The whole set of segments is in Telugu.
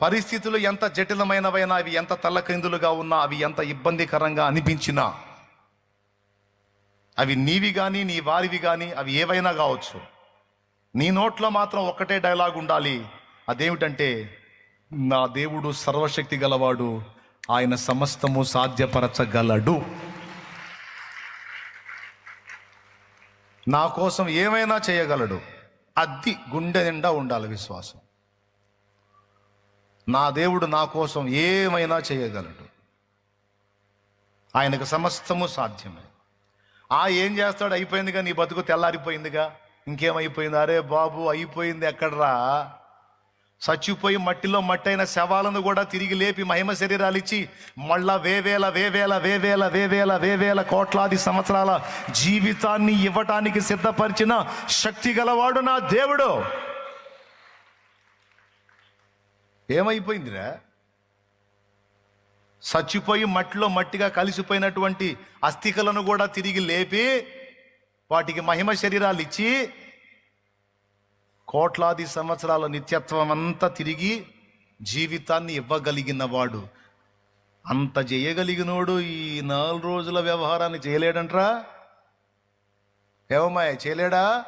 పరిస్థితులు ఎంత జటిలమైనవైనా అవి ఎంత తల్లకిందులుగా ఉన్నా అవి ఎంత ఇబ్బందికరంగా అనిపించినా అవి నీవి కానీ నీ వారివి కానీ అవి ఏవైనా కావచ్చు. నీ నోట్లో మాత్రం ఒక్కటే డైలాగ్ ఉండాలి. అదేమిటంటే నా దేవుడు సర్వశక్తి గలవాడు ఆయన సమస్తము సాధ్యపరచగలడు. నా కోసం ఏమైనా చేయగలడు. అద్ది గుండె నిండా ఉండాలి విశ్వాసం. నా దేవుడు నా కోసం ఏమైనా చేయగలడు? ఆయనకు సమస్తము సాధ్యమే. ఆ ఏం చేస్తాడు? అయిపోయిందిగా నీ బతుకు తెల్లారిపోయిందిగా? ఇంకేమైపోయింది? అరే బాబు అయిపోయింది ఎక్కడరా? చచ్చిపోయి మట్టిలో మట్టి అయిన శవాలను కూడా తిరిగి లేపి మహిమ శరీరాలు ఇచ్చి మళ్ళా వేవేల వేవేల వేవేల వేవేల వేవేల కోట్లాది సంవత్సరాల జీవితాన్ని ఇవ్వటానికి సిద్ధపరిచిన శక్తి గలవాడు నా దేవుడు. ఏమైపోయిందిరా? చచ్చిపోయి మట్టిలో మట్టిగా కలిసిపోయినటువంటి అస్థికలను కూడా తిరిగి లేపి వాటికి మహిమ శరీరాలు ఇచ్చి కోట్లాది సంవత్సరాల నిత్యత్వం అంతా తిరిగి జీవితాన్ని ఇవ్వగలిగినవాడు అంత చేయగలిగినోడు ఈ నాలుగు రోజుల వ్యవహారాన్ని చేయలేడంట్రా? ఏమమ్మాయి చేయలేడా?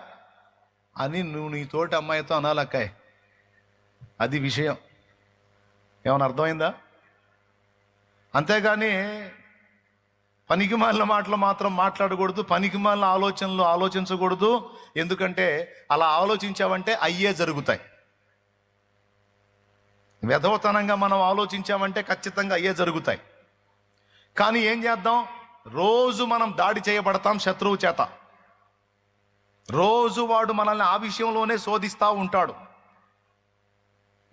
అని నువ్వు నీ తోటి అమ్మాయితో అనాలక్కాయ్. అది విషయం. ఏమైనా అర్థమైందా? అంతేగాని పనికిమాలిన మాటలు మాత్రం మాట్లాడకూడదు పనికిమాలిన ఆలోచనలు ఆలోచించకూడదు. ఎందుకంటే అలా ఆలోచించావంటే అయ్యే జరుగుతాయి. వెధవతనంగా మనం ఆలోచించామంటే ఖచ్చితంగా అయ్యే జరుగుతాయి. కానీ ఏం చేద్దాం? రోజు మనం దాడి చేయబడతాం శత్రువు చేత. రోజు వాడు మనల్ని ఆ విషయంలోనే శోధిస్తూ ఉంటాడు.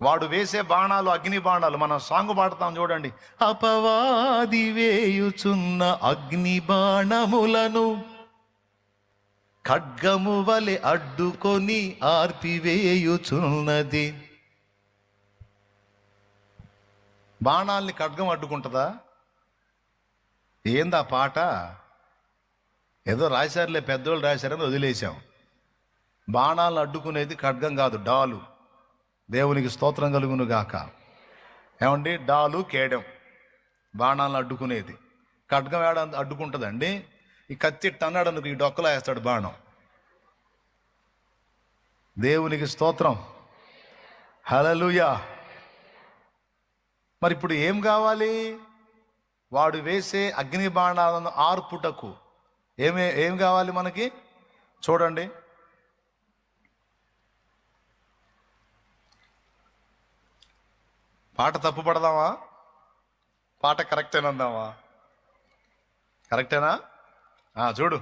వాడు వేసే బాణాలు అగ్ని బాణాలు మనం సాంగ్ పాడతాం చూడండి. అపవాది వేయుచున్న అగ్ని బాణములను ఖడ్గము వలె అడ్డుకొని ఆర్పివేయుచున్నది బాణాల్ని ఖడ్గం అడ్డుకుంటుందా? ఏందా పాట? ఏదో రాశారులే పెద్దోళ్ళు రాశారని వదిలేశాం. బాణాలను అడ్డుకునేది ఖడ్గం కాదు డాలు. దేవునికి స్తోత్రం కలుగును గాక ఏమండి? డాలు కేడం. బాణాలను అడ్డుకునేది. ఖడ్గం ఏడ అడ్డుకుంటుందండి? ఈ కత్తి టన్నాడు అనుకో ఈ డొక్కలో వేస్తాడు బాణం. దేవునికి స్తోత్రం. హలలుయా మరి ఇప్పుడు ఏం కావాలి? వాడు వేసే అగ్ని బాణాలను ఆర్పుటకు. ఏమే ఏం కావాలి మనకి? చూడండి. పాట తప్పు పడదామా? పాట కరెక్టేనందామా కరెక్టేనా చూడు.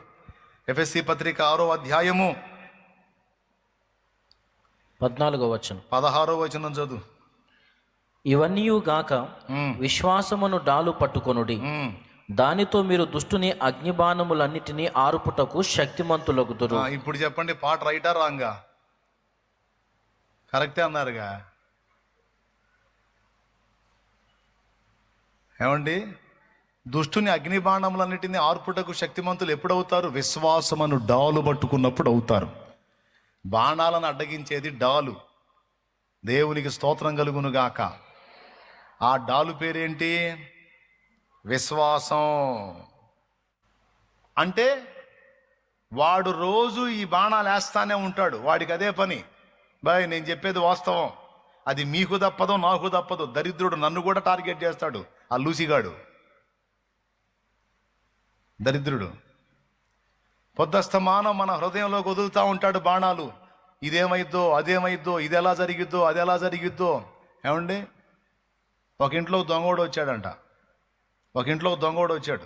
ఎఫ్ఎస్సి పత్రిక ఆరో అధ్యాయము. పద్నాలుగో వచనం. పదహారో వచనం చదువు. ఇవన్నీ గాక విశ్వాసమును డాలు పట్టుకొనుడి. దానితో మీరు దుష్టుని అగ్నిబాణములన్నిటినీ ఆరుపుటకు శక్తిమంతులగుదురు. ఆ, ఇప్పుడు చెప్పండి పాట రైటా రాంగా కరెక్టే అన్నారుగా? ఏమండి? దుష్టుని అగ్ని బాణములన్నిటిని ఆర్పుటకు శక్తిమంతులు ఎప్పుడవుతారు? విశ్వాసమను డాలు పట్టుకున్నప్పుడు అవుతారు. బాణాలను అడ్డగించేది డాలు. దేవునికి స్తోత్రం కలుగును గాక. ఆ డాలు పేరేంటి? విశ్వాసం. అంటే వాడు రోజు ఈ బాణాలు వేస్తానే ఉంటాడు. వాడికి అదే పని. బాయ్ నేను చెప్పేది వాస్తవం. అది మీకు తప్పదో నాకు తప్పదు దరిద్రుడు నన్ను కూడా టార్గెట్ చేస్తాడు ఆ లూసిగాడు. దరిద్రుడు. పొద్దస్తమానం మన హృదయంలోకి వదులుతూ ఉంటాడు బాణాలు. ఇదేమైద్దో అదేమైద్దో ఇది ఎలా జరిగిద్దో అది ఎలా జరిగిద్దో. ఏమండి? ఒక ఇంట్లో దొంగోడు వచ్చాడంట. ఒక ఇంట్లో దొంగోడు వచ్చాడు.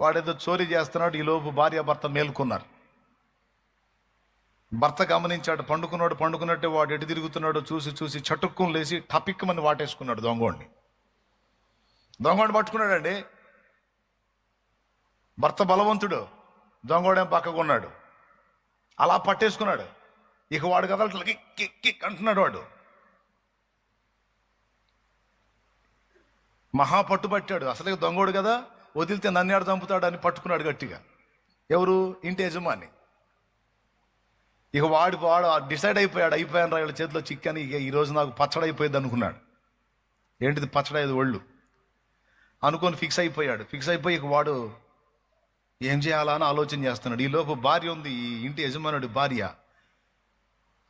వాడేదో చోరీ చేస్తున్నాడు ఈలోపు భార్య భర్త మేల్కొన్నారు. భర్త గమనించాడు పండుకున్నాడు పండుకున్నట్టే వాడు ఎటు తిరుగుతున్నాడో చూసి చూసి చటుక్కుని లేచి టపిక్కమని వాటేసుకున్నాడు దొంగోడిని. దొంగోడిని పట్టుకున్నాడండి. భర్త బలవంతుడు దొంగోడేం పక్కకున్నాడు. అలా పట్టేసుకున్నాడు. ఇక వాడు కదా కిక్ అంటున్నాడు వాడు. మహా పట్టుబట్టాడు. అసలే దొంగోడు కదా వదిలితే నన్ను ఆడ చంపుతాడు అని పట్టుకున్నాడు గట్టిగా. ఎవరు? ఇంటి యజమాని. ఇక వాడు వాడు డిసైడ్ అయిపోయాడు అయిపోయాను రా వీళ్ళ చేతిలో చిక్కని ఇక ఈరోజు నాకు పచ్చడి అయిపోయింది అనుకున్నాడు. ఏంటిది పచ్చడి ఐదు ఒళ్ళు? అనుకొని ఫిక్స్ అయిపోయాడు. ఫిక్స్ అయిపోయి ఇక వాడు ఏం చేయాలా అని ఆలోచన చేస్తున్నాడు. ఈలోపు భార్య ఉంది ఈ ఇంటి యజమానుడి భార్య.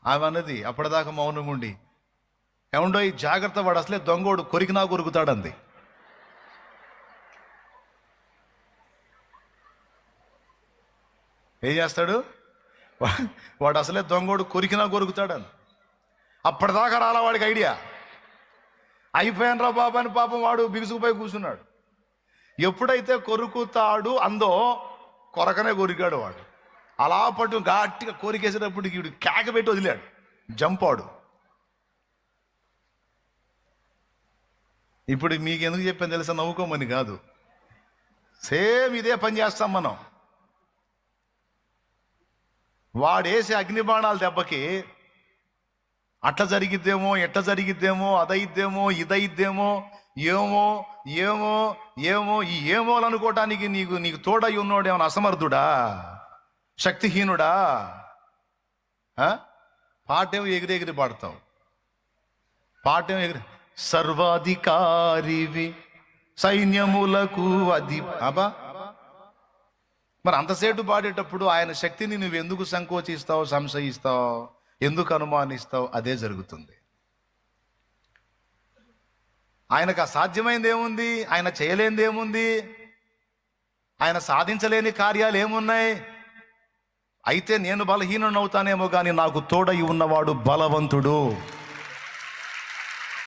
ఆమె అన్నది అప్పటిదాకా మౌనంగా ఉండి. ఏముండో ఈ జాగ్రత్త వాడు అసలే దొంగోడు కొరికినా కొరుకుతాడంది. ఏం చేస్తాడు? వాడు అసలే దొంగోడు కొరికినా కొరుకుతాడని. అప్పటిదాకా రాలా వాడికి ఐడియా. అయిపోయాను రా బాబా అని పాపం వాడు బిగుసుకుపోయి కూర్చున్నాడు. ఎప్పుడైతే కొరుకుతాడు అందో కొరకనే కొరికాడు వాడు. అలా పట్టు గట్టిగా కోరికేసేటప్పుడు వీడు కేక పెట్టి వదిలాడు. జంపాడు ఇప్పుడు మీకు ఎందుకు చెప్పాను తెలుసా? నవ్వుకోమని కాదు. సేమ్ ఇదే పని చేస్తాం మనం. వాడేసే అగ్నిబాణాల దెబ్బకి అట్లా జరిగిద్దేమో ఎట్లా జరిగిద్దేమో అదయిద్దేమో ఇదయిద్దేమో ఏమో ఏమో ఏమో ఈ ఏమోలు అనుకోవటానికి నీకు నీకు తోడై ఉన్నాడు ఏమైనా అసమర్థుడా? శక్తిహీనుడా? ఆ? పాటేమో ఎగిరి ఎగిరి పాడతావు. పాటేమో ఎగిరి సర్వాధికారివి సైన్యములకు అధి అబా మరి అంతసేటు పాడేటప్పుడు ఆయన శక్తిని నువ్వు ఎందుకు సంకోచిస్తావు సంశయిస్తావు ఎందుకు అనుమానిస్తావు? అదే జరుగుతుంది. ఆయనకు అసాధ్యమైంది ఏముంది ఆయన చేయలేనిది ఏముంది ఆయన సాధించలేని కార్యాలు ఏమున్నాయి? అయితే నేను బలహీనవుతానేమో కానీ నాకు తోడై ఉన్నవాడు బలవంతుడు.